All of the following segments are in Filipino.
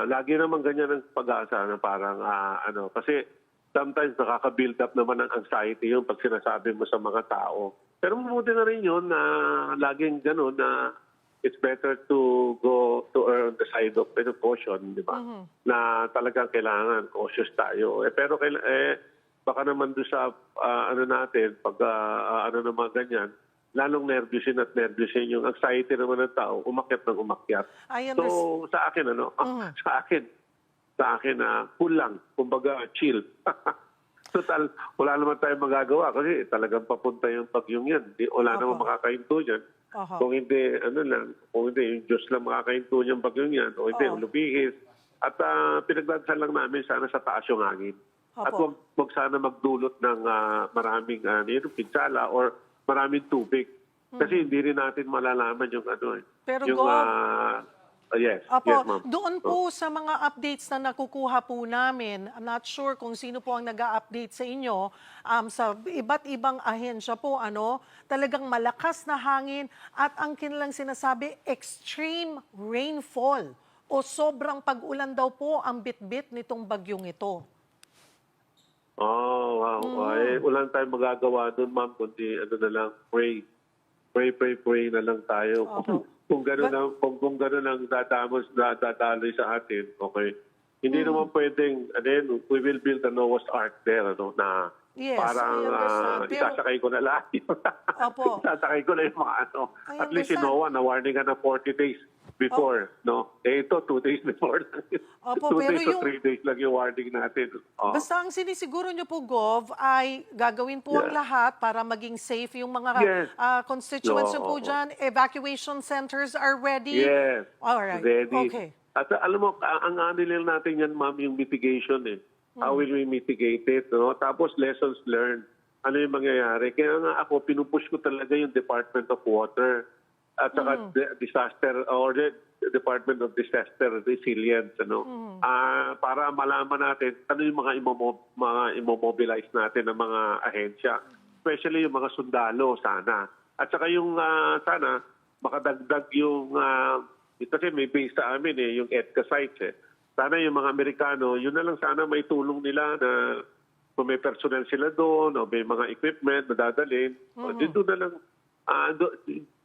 Ah, lagi naman ganyan ang pag-asa na parang ah, ano kasi sometimes nakaka-build up naman ng anxiety yung pag sinasabi mo sa mga tao. Pero mabuti na rin yun na laging gano'n na it's better to go to err on the side of you know, caution, di ba? Na talagang kailangan cautious tayo. Eh, pero eh, baka naman doon sa ah, ano natin, pag ah, ano naman ganyan, lalong nervyusin at nervyusin yung anxiety naman ng tao, umakyat ng umakyat. So sa akin ano, sa akin, sa akin na cool lang, kumbaga chill. Total, wala naman tayong magagawa kasi talagang papunta yung bagyong yan. Di, wala Opo. namang makakainto dyan. Oho. Kung hindi, ano lang, kung hindi, yung Diyos lang makakainto yung bagyong yan. O hindi, Oo. lumihis. At uh, pinagdadasal lang namin sana sa taas yung hangin. At Opo. wag, wag sana magdulot ng ah, maraming uh, yung pinsala or maraming tubig. Kasi hindi rin natin malalaman yung ano eh. Hmm. Pero yung, Gov- ah, ah, yes, Apo, yes ma'am. doon po sa mga updates na nakukuha po namin, I'm not sure kung sino po ang nag update sa inyo, um, sa iba't ibang ahensya po, ano, talagang malakas na hangin at ang kanilang sinasabi, extreme rainfall o sobrang pag-ulan daw po ang bitbit nitong bagyong ito. Oh, wow. Mm. Eh, wala na tayong magagawa doon, ma'am, kundi ano na lang, pray. Pray, pray, pray na lang tayo. Opo. Kung, gano'n lang, kung, kung gano'n lang dadamos, dadaloy sa atin, okay. Hindi Mm. naman pwedeng, and then, we will build a Noah's Ark there, ano, na Yes, parang Pero- isasakay ko na lahat. Opo. isasakay ko na yung mga ano. At least si. Noah, na-warning ka na 40 days before, no? Eh, ito, 2 days before. Opo, 2 pero days to yung- 3 days lang yung warning natin. Oh. Basta ang sinisiguro nyo po, Gov, ay gagawin po ang Yeah. lahat para maging safe yung mga Yes. ah, constituents nyo po Oo. dyan. Evacuation centers are ready. Yes. All right. Ready. Okay. At uh, alam mo, ang lang natin yan, ma'am, yung mitigation eh. How will we mitigate it? No? Tapos lessons learned. Ano yung mangyayari? Kaya nga ako, pinupush ko talaga yung Department of Water at saka the- disaster or the Department of Disaster Resilience ano. Ah, para malaman natin ano yung mga imomo, mga immobilize natin ng mga ahensya. Especially yung mga sundalo sana. At saka yung ah, sana makadagdag yung ah, kasi may base sa amin eh yung EDCA sites eh. Sana yung mga Amerikano yun na lang sana may tulong nila na kung may personnel sila doon o may mga equipment na dadalhin. O di doon na lang Ah, do,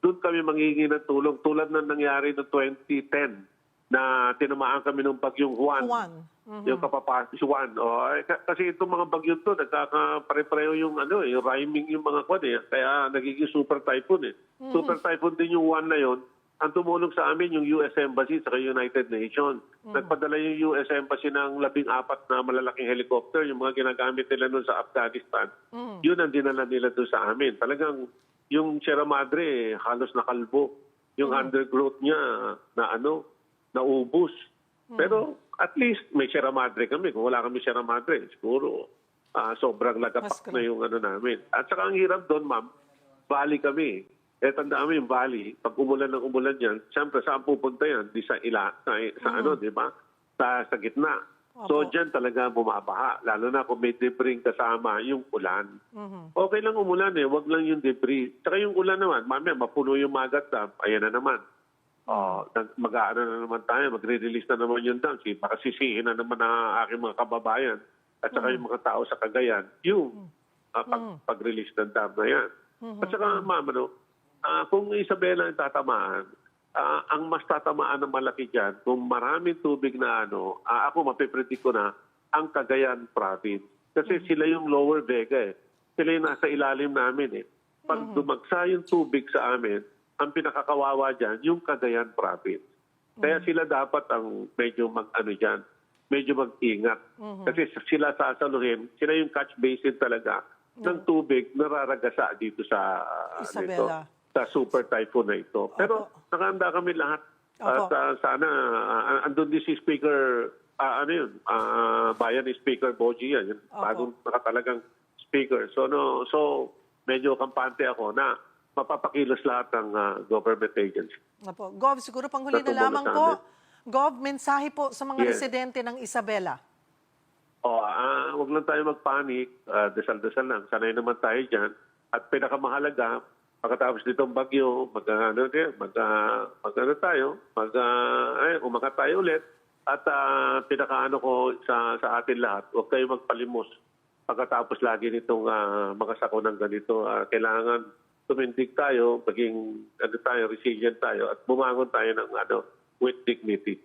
doon kami manghihingi ng tulong tulad ng nangyari noong 2010 na tinamaan kami ng bagyong Juan. Juan. Mhm. Yung kapapas si Juan. Oh, eh, ka- kasi itong mga bagyo to nagkakapare-pareho yung ano, eh, yung rhyming yung mga kwan eh. Kaya nagiging super typhoon eh. Super typhoon din yung Juan na yon. Ang tumulong sa amin yung US Embassy sa United Nations. Nagpadala yung US Embassy ng labing apat na malalaking helicopter, yung mga ginagamit nila noon sa Afghanistan. Yun ang dinala nila doon sa amin. Talagang yung Sierra Madre, halos nakalbo. Yung undergrowth niya na ano, naubos. Pero at least may Sierra Madre kami. Kung wala kami Sierra Madre, siguro ah, sobrang lagapak na yung ano namin. At saka ang hirap doon, ma'am, valley kami. Eh, tandaan mo yung valley, pag umulan ng umulan yan, siyempre saan pupunta yan? Di sa ila, sa, sa ano, di ba? Sa, sa gitna. So, dyan talaga bumabaha. Lalo na kung may debris kasama yung ulan. Okay lang umulan eh, wag lang yung debris. Tsaka yung ulan naman, mamaya mapuno yung magat dam, ayan na naman. Oh, nag- mag-aano na naman tayo, magre-release na naman yung dam. Si- Baka sisihin na naman ang aking mga kababayan at saka yung mga tao sa Cagayan, yung ah, pag- pag-release ng dam na yan. At saka, ma'am, ano, ah, kung Isabela ang tatamaan, ah, ang mas tatamaan ng malaki dyan, kung maraming tubig na ano, ah, ako mapipredict ko na ang Cagayan province. Kasi sila yung lower Vega eh. Sila yung nasa ilalim namin eh. Pag dumagsa yung tubig sa amin, ang pinakakawawa dyan, yung Cagayan province. Kaya sila dapat ang medyo mag-ano dyan, medyo mag-ingat. Kasi sila sasaluhin, sila yung catch basin talaga ng tubig na raragasa dito sa ah, Isabela. nito, sa super typhoon na ito. Pero nakahanda kami lahat. At ah, sana, uh, andun din si Speaker, ah, ano yun, ah, bayan ni Speaker Boji yan, Opo. bagong nakatalagang speaker. So, no, so medyo kampante ako na mapapakilos lahat ng ah, government agency. Opo. Gov, siguro panghuli na Tumulong lamang po. Gov, mensahe po sa mga Yes. residente ng Isabela. O, ah, wag lang tayo magpanik, ah, dasal-dasal lang. Sanay naman tayo dyan. At pinakamahalaga, pagkatapos nitong bagyo, mag, ano, mag, mag, ano tayo, mag, ay, umangat tayo ulit. At ah, pinakaano ko sa, sa atin lahat, huwag kayo magpalimos pagkatapos lagi nitong ah, mga sakunang ganito. Ah, kailangan tumindig tayo, maging ano tayo, resilient tayo, at bumangon tayo ng ano, with dignity.